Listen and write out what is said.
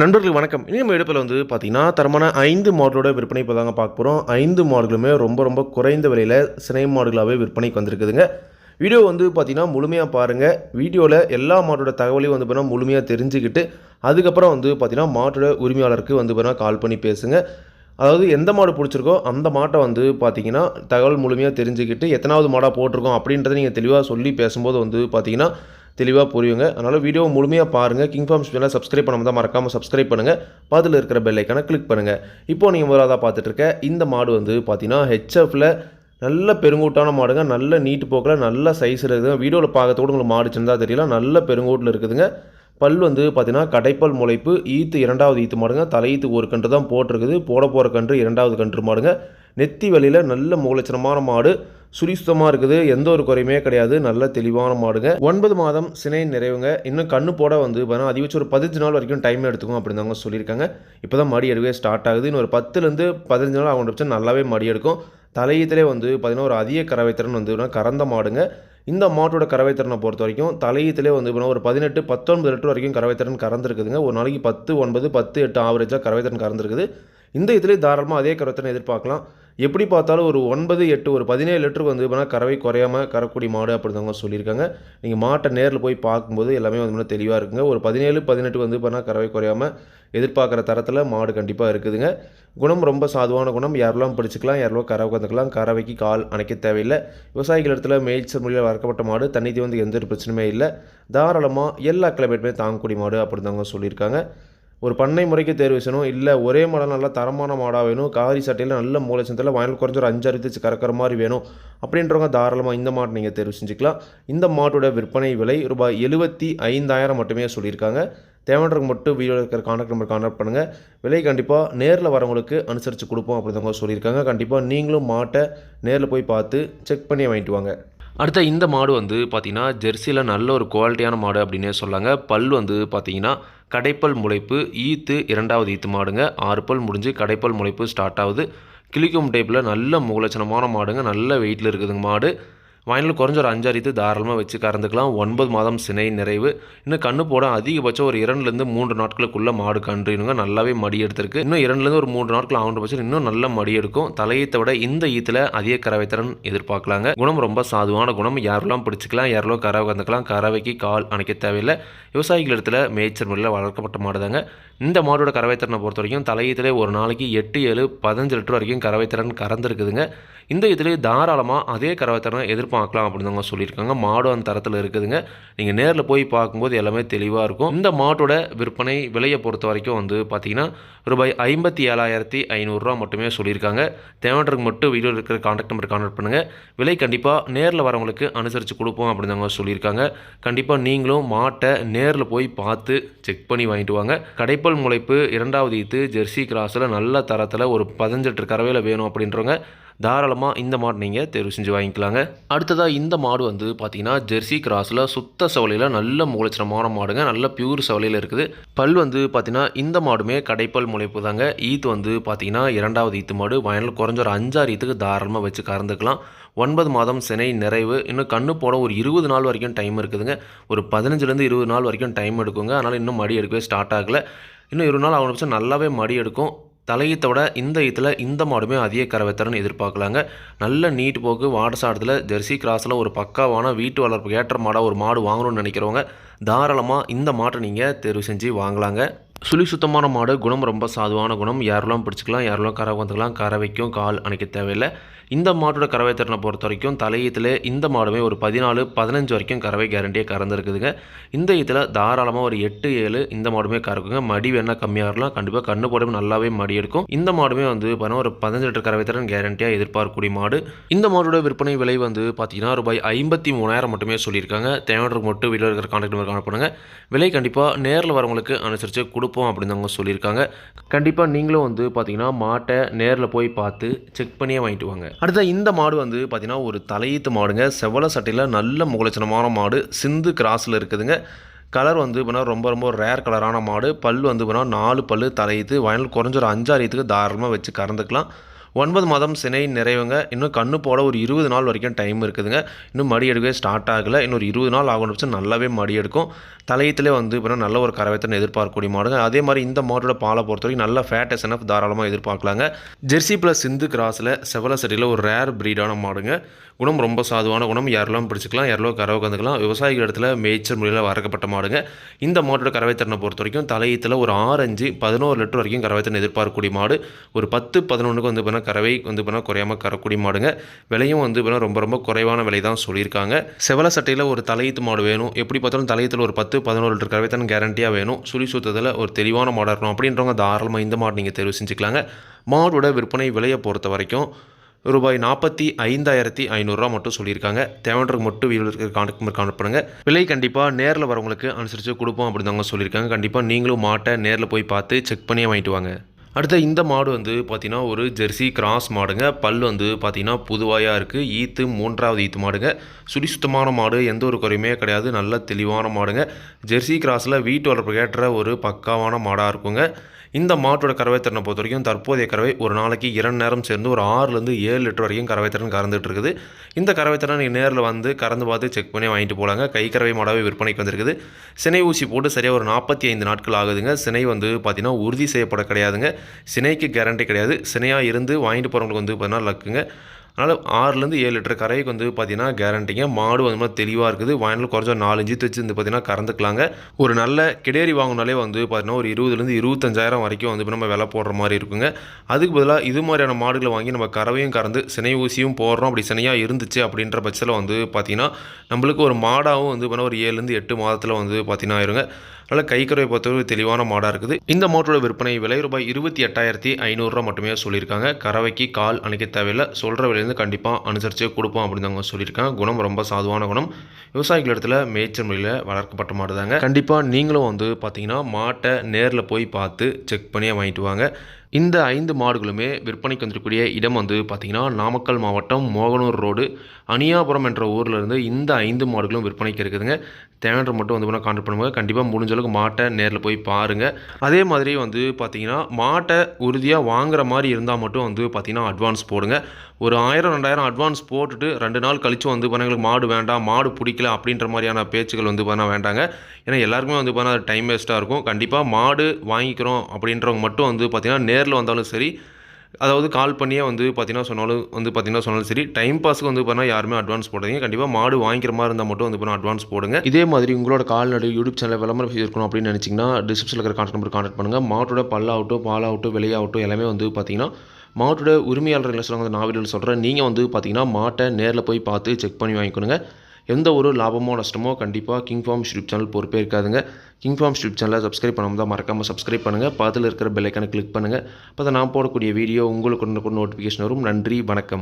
நண்பர்களுக்கு வணக்கம். இனி நம்ம எடுப்பில் வந்து பார்த்தீங்கன்னா தரமான ஐந்து மாடலோட விற்பனை இப்போ தாங்க பார்க்க போகிறோம் ஐந்து மாடலுமே ரொம்ப ரொம்ப குறைந்த விலையில் சினை மாடுகளாகவே விற்பனைக்கு வந்திருக்குதுங்க. வீடியோ வந்து பார்த்தீங்கன்னா முழுமையாக பாருங்கள் வீடியோவில் எல்லா மாட்டோட தகவலையும் வந்து பார்த்தீங்கன்னா முழுமையாக தெரிஞ்சுக்கிட்டு அதுக்கப்புறம் வந்து பார்த்தீங்கன்னா மாட்டோட உரிமையாளருக்கு வந்து பார்த்தீங்கன்னா கால் பண்ணி பேசுங்க. அதாவது எந்த மாடு பிடிச்சிருக்கோ அந்த மாட்டை வந்து பார்த்தீங்கன்னா தகவல் முழுமையாக தெரிஞ்சுக்கிட்டு எத்தனாவது மாடாக போட்டிருக்கோம் அப்படின்றத நீங்கள் தெளிவாக சொல்லி பேசும்போது வந்து பார்த்தீங்கன்னா தெளிவாக புரியுங்க. அதனால் வீடியோ முழுமையாக பாருங்கள் கிங் ஃபார்ம்ஸ் சேனலை சப்ஸ்கிரைப் பண்ணாமல் தான் மறக்காமல் சப்ஸ்கிரைப் பண்ணுங்கள் பதில் இருக்கிற பெல்லைக்கான கிளிக் பண்ணுங்கள் இப்போ நீங்கள் முதலாவதாக பார்த்துட்டு இருக்க இந்த மாடு வந்து பார்த்தீங்கன்னா ஹெச்எஃப்பில் நல்ல பெருங்கூட்டான மாடுங்க. நல்ல நீட்டு போக்கில் நல்ல சைஸ் இருக்குதுங்க. வீடியோவில் பார்க்கறதோடு உங்களுக்கு மாடு சின்னதாக தெரியல. நல்ல பெருங்கூட்டில் இருக்குதுங்க. பல் வந்து பார்த்தீங்கன்னா கடைப்பல் முளைப்பு ஈத்து இரண்டாவது ஈத்து மாடுங்க. தலையீத்து ஒரு கன்று தான் போட்டிருக்குது. போட போகிற கன்று இரண்டாவது கன்று மாடுங்க. நெத்தி வழியில் நல்ல மூலச்சனமான மாடு. சுரிசுத்தமாக இருக்குது. எந்த ஒரு குறையுமே கிடையாது. நல்ல தெளிவான மாடுங்க. ஒன்பது மாதம் சினை நிறைவுங்க. இன்னும் கண்ணு போட வந்து பார்த்தீங்கன்னா அதிகபட்சம் ஒரு பதினஞ்சு நாள் வரைக்கும் டைம் எடுத்துக்கும் அப்படின்னு தாங்க சொல்லியிருக்காங்க. இப்போ தான் மடி எடுக்கவே ஸ்டார்ட் ஆகுது. இன்னும் ஒரு பத்துலேருந்து பதினஞ்சு நாள் அவங்க பட்சம் நல்லாவே மடி எடுக்கும். தலையத்திலே வந்து பார்த்தீங்கன்னா ஒரு அதிக கறவைத்திறன் வந்து கறந்த மாடுங்க. இந்த மாட்டோட கறவைத்திறனை பொறுத்த வரைக்கும் தலையத்திலே வந்து ஒரு பதினெட்டு பத்தொன்பது லிட்டர் வரைக்கும் கறவைத்திறன் கறந்துருக்குதுங்க. ஒரு நாளைக்கு பத்து ஒன்பது பத்து எட்டு ஆவரேஜாக கறவைத்திறன் கறந்துருக்குது. இந்த இதிலே தாராளமாக அதே கறவைத்திறனை எதிர்பார்க்கலாம். எப்படி பார்த்தாலும் ஒரு ஒன்பது எட்டு ஒரு பதினேழு லிட்டருக்கு வந்து பார்த்தீங்கன்னா கறவை குறையாமல் கறக்கூடிய மாடு அப்படிதாங்க சொல்லியிருக்காங்க. நீங்கள் மாட்டை நேரில் போய் பார்க்கும்போது எல்லாமே வந்து தெளிவாக இருக்குங்க. ஒரு பதினேழு பதினெட்டு வந்து பார்த்தீங்கன்னா கறவை குறையாமல் எதிர்பார்க்குற தரத்தில் மாடு கண்டிப்பாக இருக்குதுங்க. குணம் ரொம்ப சாதுவான குணம். யாரெல்லாம் பிடிச்சிக்கலாம் யாரெல்லாம் கறவை கந்துக்கலாம் கறவைக்கு கால் அணைக்க தேவையில்லை. விவசாயிகள் இடத்துல மேய்ச்சல் முறையில் வளர்க்கப்பட்ட மாடு தண்ணி வந்து எந்த ஒரு பிரச்சனையுமே இல்லை. தாராளமாக எல்லா கிளைமேட்டுமே தாங்கக்கூடிய மாடு அப்படிதாங்க சொல்லியிருக்காங்க. ஒரு பண்ணை முறைக்கு தேர்வு செய்யணும். இல்லை ஒரே மாடல் நல்லா தரமான மாடாக வேணும். காரி சட்டையில் நல்ல மூலச்சத்தில் வயல் குறைஞ்ச ஒரு அஞ்சு அறுத்து கறக்கிற மாதிரி வேணும். அப்படின்றவங்க தாராளமாக இந்த மாட்டை நீங்கள் தேர்வு செஞ்சுக்கலாம். இந்த மாட்டோட விற்பனை விலை ரூபாய் எழுபத்தி ஐந்தாயிரம் மட்டுமே சொல்லியிருக்காங்க. தேவைன்றவங்க மட்டும் வீடியோ இருக்கிற கான்டாக்ட் நம்பர் கான்டாக்ட் பண்ணுங்கள் விலை கண்டிப்பாக நேரில் வரவங்களுக்கு அனுசரித்து கொடுப்போம் அப்படின்றவங்க சொல்லியிருக்காங்க. கண்டிப்பாக நீங்களும் மாட்டை நேரில் போய் பார்த்து செக் பண்ணி வாங்கிட்டு வாங்க. அடுத்த இந்த மாடு வந்து பார்த்திங்கன்னா ஜெர்சியில் நல்ல ஒரு குவாலிட்டியான மாடு அப்படின்னே சொல்லாங்க. பல் வந்து பார்த்திங்கன்னா கடைப்பல் முளைப்பு ஈத்து இரண்டாவது ஈத்து மாடுங்க. ஆறு பல் முடிஞ்சு கடைப்பல் முளைப்பு ஸ்டார்ட் ஆகுது. கிளிக்கும் டைப்பில் நல்ல முகலட்சணமான மாடுங்க. நல்ல வெயிட்டில் இருக்குதுங்க மாடு. வயலில் குறைஞ்ச ஒரு அஞ்சாறு இது தாராளமாக வச்சு கறந்துக்கலாம். ஒன்பது மாதம் சினை நிறைவு. இன்னும் கண்ணு போட அதிகபட்சம் ஒரு இரண்டுலேருந்து மூன்று நாட்களுக்குள்ளே மாடு கன்றுனுங்க நல்லாவே மடி எடுத்திருக்கு. இன்னும் இரண்டுலேருந்து ஒரு மூன்று நாட்கள் ஆகும் பட்சம் இன்னும் நல்ல மடி எடுக்கும். தலையீத்தை விட இந்த ஈத்தில் அதிக கறவைத்திறன் எதிர்பார்க்கலாங்க. குணம் ரொம்ப சாதுவான குணம். யாரெல்லாம் பிடிச்சிக்கலாம் யாரெல்லாம் கறவை கந்துக்கலாம் கறவைக்கு கால் அணைக்க தேவையில்லை. விவசாயிகள் இடத்துல மேய்ச்சல் முறையில் வளர்க்கப்பட்ட மாடுதாங்க. இந்த மாடோட கறவைத்திறனை பொறுத்த வரைக்கும் தலையீத்திலே ஒரு நாளைக்கு எட்டு ஏழு பதினஞ்சு லிட்டர் வரைக்கும் கறவைத்திறன் கறந்துருக்குதுங்க. இந்த இதிலே தாராளமாக அதே கறவைத்திறனை பார்க்கலாம் அப்படின்னு தாங்க சொல்லியிருக்காங்க. மாடு அந்த தரத்தில் இருக்குதுங்க. நீங்கள் நேரில் போய் பார்க்கும்போது எல்லாமே தெளிவாக இருக்கும். இந்த மாட்டோட விற்பனை விலையை பொறுத்த வரைக்கும் வந்து பார்த்தீங்கன்னா ரூபாய் ஐம்பத்தி ஏழாயிரத்தி ஐநூறுரூவா மட்டுமே சொல்லியிருக்காங்க. தேவைன்றதுக்கு மட்டும் வீடியோ இருக்கிற கான்டாக்ட் நம்பர் கான்டாக்ட் பண்ணுங்கள் விலை கண்டிப்பாக நேரில் வரவங்களுக்கு அனுசரித்து கொடுப்போம் அப்படின்னு தாங்க சொல்லியிருக்காங்க. கண்டிப்பாக நீங்களும் மாட்டை நேரில் போய் பார்த்து செக் பண்ணி வாங்கிட்டு வாங்க. கடைப்பல் முளைப்பு இரண்டாவது ஈத்து ஜெர்சி கிராஸில் நல்ல தரத்தில் ஒரு பதினஞ்சு லிட்டர் கறவையில் வேணும் அப்படின்றவங்க தாராளமாக இந்த மாடு நீங்கள் தேர்வு செஞ்சு வாங்கிக்கலாங்க. அடுத்ததாக இந்த மாடு வந்து பார்த்தீங்கன்னா ஜெர்சி கிராஸில் சுத்த சவலையில் நல்ல மூலச்சனமான மாடுங்க. நல்ல பியூர் சவலையில் இருக்குது. பல் வந்து பார்த்தீங்கன்னா இந்த மாடுமே கடைப்பல் முளைப்பு தாங்க. ஈத்து வந்து பார்த்தீங்கன்னா இரண்டாவது ஈத்து மாடு. வயலில் குறைஞ்ச ஒரு அஞ்சாறு ஈத்துக்கு தாராளமாக வச்சு கறந்துக்கலாம். ஒன்பது மாதம் சினை நிறைவு. இன்னும் கண்ணு போட ஒரு இருபது நாள் வரைக்கும் டைம் இருக்குதுங்க. ஒரு பதினஞ்சுலேருந்து இருபது நாள் வரைக்கும் டைம் எடுக்குங்க. அதனால் இன்னும் மடி எடுக்கவே ஸ்டார்ட் ஆகலை. இன்னும் இருபது நாள் ஆகணும் நல்லாவே மடி எடுக்கும். தலையீத்தை விட இந்த ஈத்தில் இந்த மாடுமே அதிக கறவைத்திறன் எதிர்பார்க்கலாங்க. நல்ல நீட் போக்கு வாடசாடத்தில் ஜெர்சி கிராஸில் ஒரு பக்காவான வீட்டு வளர்ப்புக்கு ஏற்ற மாடாக ஒரு மாடு வாங்கணும்னு நினைக்கிறவங்க தாராளமாக இந்த மாட்டை நீங்கள் தேர்வு செஞ்சு வாங்கலாங்க. சுழி சுத்தமான மாடு குணம் ரொம்ப சாதுவான குணம். யாரெல்லாம் பிடிச்சிக்கலாம் யாரெல்லாம் கரை வந்துக்கலாம் கறவைக்கும் கால் அணைக்க தேவையில்லை. இந்த மாட்டோட கறவை திறனை பொறுத்த வரைக்கும் தலையீத்தில் இந்த மாடுமே ஒரு பதினாலு பதினஞ்சு வரைக்கும் கறவை கேரண்டியாக கறந்துருக்குதுங்க. இந்த இதில் தாராளமாக ஒரு எட்டு ஏழு இந்த மாடுமே கறக்குங்க. மடி வேணால் கம்மியாக இருக்கலாம் கண்டிப்பாக கண்ணு போடும் நல்லாவே மடி எடுக்கும். இந்த மாடுமே வந்து பார்த்தீங்கன்னா ஒரு பதினஞ்சு லிட்டர் கறவை திறன் கேரண்டியாக எதிர்பார்க்கக்கூடிய மாடு. இந்த மாடோட விற்பனை விலை வந்து பார்த்தீங்கன்னா ரூபாய் ஐம்பத்தி மூணாயிரம் மட்டுமே சொல்லியிருக்காங்க. தேவையான மட்டும் வீட்டில் இருக்கிற கான்டாக்ட் நம்பர் காணப்படுங்க. விலை கண்டிப்பாக நேரில் வரவங்களுக்கு அனுசரித்து கொடுப்போம் அப்படின்னு அவங்க சொல்லியிருக்காங்க. கண்டிப்பாக நீங்களும் வந்து பார்த்தீங்கன்னா மாட்டை நேரில் போய் பார்த்து செக் பண்ணியே வாங்கிட்டு வாங்க. அடுத்த இந்த மாடு வந்து பார்த்தீங்கன்னா ஒரு தலையீத்து மாடுங்க. செவல சட்டையில் நல்ல முகலட்சணமான மாடு. சிந்து கிராஸில் இருக்குதுங்க. கலர் வந்து இப்போனா ரொம்ப ரொம்ப ரேர் கலரான மாடு. பல் வந்து இப்போனா நாலு பல் தலையிட்டு வயல் குறைஞ்ச ஒரு அஞ்சாறு இதுக்கு தாராளமாக வச்சு கறந்துக்கலாம். ஒன்பது மாதம் சினை நிறைவுங்க. இன்னும் கண்ணு போட ஒரு இருபது நாள் வரைக்கும் டைம் இருக்குதுங்க. இன்னும் மடி எடுக்கவே ஸ்டார்ட் ஆகலை. இன்னொரு இருபது நாள் ஆகணும் பட்சம் நல்லாவே மடி எடுக்கும். தலையத்திலே வந்து இப்போ நல்ல ஒரு கறவைத்தனை எதிர்பார்க்கக்கூடிய மாடுங்க. அதே மாதிரி இந்த மாட்டோட பாலை பொறுத்த வரைக்கும் நல்ல ஃபேட் எஸ்என்எஃப் தாராளமாக எதிர்பார்க்கலாங்க. ஜெர்சி ப்ளஸ் சிந்து கிராஸில் செவல செடியில் ஒரு ரேர் ப்ரீடான மாடுங்க. குணம் ரொம்ப சாதுவான குணம். யாரெல்லாம் பிடிச்சிக்கலாம் யாரெல்லாம் கறவை கந்துக்கலாம் விவசாயிகள் இடத்துல மேய்ச்சல் முறையில் வரக்கப்பட்ட மாடுங்க. இந்த மாட்டோட கறவைத்திறனை பொறுத்த வரைக்கும் தலையத்தில் ஒரு ஆரஞ்சு பதினோரு லிட்டர் வரைக்கும் கறவைத்திறன் எதிர்பார்க்கக்கூடிய மாடு. ஒரு பத்து பதினொன்றுக்கு வந்து பார்த்தா கறவை வந்து பார்த்தா குறையாமல் கறக்கூடிய மாடுங்க. விலையும் வந்து பார்த்தா ரொம்ப ரொம்ப குறைவான விலை தான் சொல்லியிருக்காங்க. செவல சட்டையில் ஒரு தலையீத்து மாடு வேணும். எப்படி பார்த்தாலும் தலையத்தில் ஒரு பத்து பதினோரு லிட்டர் கறவை தான் கேரண்டியாக வேணும். சுழி சுத்தத்தில் ஒரு தெளிவான மாடாக இருக்கணும் அப்படின்றவங்க தாராளமாக இந்த மாடு நீங்கள் தெரிவு செஞ்சுக்கலாங்க. மாடோட விற்பனை விலையை பொறுத்த வரைக்கும் ரூபாய் நாற்பத்தி ஐந்தாயிரத்தி ஐநூறுரூவா மட்டும் சொல்லியிருக்காங்க. தேவைன்றதுக்கு மட்டும் வீரர்களுக்கு இருக்கிற கான்டாக்ட் விலை கண்டிப்பாக நேரில் வரவங்களுக்கு அனுசரித்து கொடுப்போம் அப்படின்னு தாங்க சொல்லியிருக்காங்க. கண்டிப்பாக நீங்களும் மாட்டை நேரில் போய் பார்த்து செக் பண்ணியே வாங்கிட்டு வாங்க. அடுத்த இந்த மாடு வந்து பார்த்தீங்கன்னா ஒரு ஜெர்சி கிராஸ் மாடுங்க. பல் வந்து பார்த்தீங்கன்னா புதுவாயாக இருக்குது ஈத்து மூன்றாவது ஈத்து மாடுங்க. சுடி சுத்தமான மாடு எந்த ஒரு குறையுமே கிடையாது. நல்ல தெளிவான மாடுங்க. ஜெர்சி கிராஸில் வீட்டு வளர்ப்பு கேட்டுற ஒரு பக்காவான மாடாக இருக்குங்க. இந்த மாட்டோட கறவைத்திறனை பொறுத்த வரைக்கும் தற்போதைய கறவை ஒரு நாளைக்கு இரண்டு நேரம் சேர்ந்து ஒரு ஆறுலேருந்து ஏழு லிட்டர் வரைக்கும் கறவைத்திறன் கறந்துட்டு இருக்குது. இந்த கறவைத்திறன் நீங்கள் நேரில் வந்து கறந்து பார்த்து செக் பண்ணி வாங்கிட்டு போகலாங்க கை கறவை மாடாவே விற்பனைக்கு வந்திருக்குது. சினை ஊசி போட்டு சரியாக ஒரு நாற்பத்தி ஐந்து நாட்கள் ஆகுதுங்க. சினை வந்து பார்த்திங்கன்னா உறுதி செய்யப்பட கிடையாதுங்க. சினைக்கு கேரண்டி கிடையாது. சினையாக இருந்து வாங்கிட்டு போகிறவங்களுக்கு வந்து பார்த்தீங்கன்னா லக்குங்க அதனால் ஆறுலேருந்து ஏழு லிட்டர் கரைக்கு வந்து பார்த்தீங்கன்னா கேரண்டிங்க மாடு வந்து மாதிரி தெளிவாக இருக்குது. வாங்கினாலும் குறைஞ்ச நாலு இஞ்சி வச்சு வந்து பார்த்தீங்கன்னா கறந்துக்கலாங்க. ஒரு நல்ல கிடேரி வாங்கினாலே வந்து பார்த்தீங்கன்னா ஒரு இருபதுலேருந்து இருபத்தஞ்சாயிரம் வரைக்கும் வந்து இப்போ நம்ம விலை போடுற மாதிரி இருக்குங்க. அதுக்கு பதிலாக இது மாதிரியான மாடுகளை வாங்கி நம்ம கறவையும் கறந்து சினை ஊசியும் போடுறோம். அப்படி சினையாக இருந்துச்சு அப்படின்ற பட்சத்தில் வந்து பார்த்திங்கன்னா நம்மளுக்கு ஒரு மாடாகவும் வந்து பார்த்தீங்கன்னா ஒரு ஏழுலேருந்து எட்டு மாதத்தில் வந்து பார்த்தீங்கன்னா ஆயிருங்க. அதனால் கை கறவை பொறுத்தவரை தெளிவான மாடாக இருக்குது. இந்த மாட்டோட விற்பனை விலை ரூபாய் இருபத்தி எட்டாயிரத்தி ஐநூறுரூவா மட்டுமே சொல்லியிருக்காங்க. கறவைக்கு கால் அணைக்க தேவையில்லை. சொல்கிற விலையிலேருந்து கண்டிப்பாக அனுசரித்து கொடுப்போம் அப்படின்னு அவங்க சொல்லியிருக்காங்க. குணம் ரொம்ப சாதுவான குணம். விவசாயிகள் இடத்துல மேய்ச்சல் முறையில் வளர்க்கப்பட்ட மாடு தாங்க கண்டிப்பாக நீங்களும் வந்து பார்த்தீங்கன்னா மாட்டை நேரில் போய் பார்த்து செக் பண்ணியே வாங்கிட்டு வாங்க. இந்த ஐந்து மாடுகளுமே விற்பனைக்கு வந்திருக்கக்கூடிய இடம் வந்து பார்த்திங்கன்னா நாமக்கல் மாவட்டம் மோகனூர் ரோடு. அனியாபுரம் என்ற ஊரில் இருந்து இந்த ஐந்து மாடுகளும் விற்பனைக்கு இருக்குதுங்க. தேவையான மட்டும் வந்து பண்ணால் கான்டக்ட் பண்ணுவாங்க கண்டிப்பாக முடிஞ்ச அளவுக்கு மாட்டை நேரில் போய் பாருங்கள் அதே மாதிரி வந்து பார்த்திங்கன்னா மாட்டை உறுதியாக வாங்குற மாதிரி இருந்தால் மட்டும் வந்து பார்த்திங்கன்னா அட்வான்ஸ் போடுங்க. ஒரு ஆயிரம் ரெண்டாயிரம் அட்வான்ஸ் போட்டுட்டு ரெண்டு நாள் கழித்து வந்து பண்ண எங்களுக்கு மாடு வேண்டாம் மாடு பிடிக்கல அப்படின்ற மாதிரியான பேச்சுகள் வந்து பண்ண வேண்டாங்க. ஏன்னா எல்லாருக்குமே வந்து பண்ண டைம் வேஸ்ட்டாக இருக்கும். கண்டிப்பாக மாடு வாங்கிக்கிறோம் அப்படின்றவங்க மட்டும் வந்து பார்த்திங்கன்னா நேரில் வந்தாலும் சரி அதாவது கால் பண்ணியே வந்து பார்த்தீங்கன்னா சொன்னாலும் வந்து பார்த்தீங்கன்னா சொன்னாலும் சரி டைம் பாஸுக்கு வந்து பார்த்தீங்கன்னா யாருமே அட்வான்ஸ் போடாதீங்க. கண்டிப்பாக மாடு வாங்கிக்கிற மாதிரி இருந்தால் மட்டும் வந்து பார்த்தீங்கன்னா அட்வான்ஸ் போடுங்க. இதே மாதிரி உங்களோட கால்நடை யூடியூப் சேனல் விளம்பரம் இருக்கணும் அப்படின்னு நினச்சிங்கன்னா டிஸ்கிரிப்ஷனில் இருக்கிற கான்டாக்ட் நம்பர் கான்டாக்ட் பண்ணுங்கள் மாட்டோட பல்லாகட்டும் பாலாகட்டும் விலையாகட்டும் எல்லாமே வந்து பார்த்தீங்கன்னா மாட்டோட உரிமையாளர்கள் சொல்லுவாங்க சொல்கிறாங்க நான் வீடியோவில் சொல்கிறேன் நீங்கள் வந்து பார்த்தீங்கன்னா மாட்டை நேரில் போய் பார்த்து செக் பண்ணி வாங்கிக்கணுங்க எந்த ஒரு லாபமோ நஷ்டமோ கண்டிப்பாக கிங் ஃபார்ம் யூடியூப் சேனல் பொறுப்பே இருக்காதுங்க கிங் ஃபார்ம் யூடியூப் சேனலை சப்ஸ்கிரைப் பண்ணாமல் தான் மறக்காமல் சப்ஸ்கிரைப் பண்ணுங்கள் பக்கத்தில் இருக்கிற பெல்லைக்கான கிளிக் பண்ணுங்கள் அப்போ தான் நான் போடக்கூடிய வீடியோ உங்களுக்கு நோட்டிஃபிகேஷன் வரும். நன்றி வணக்கம்.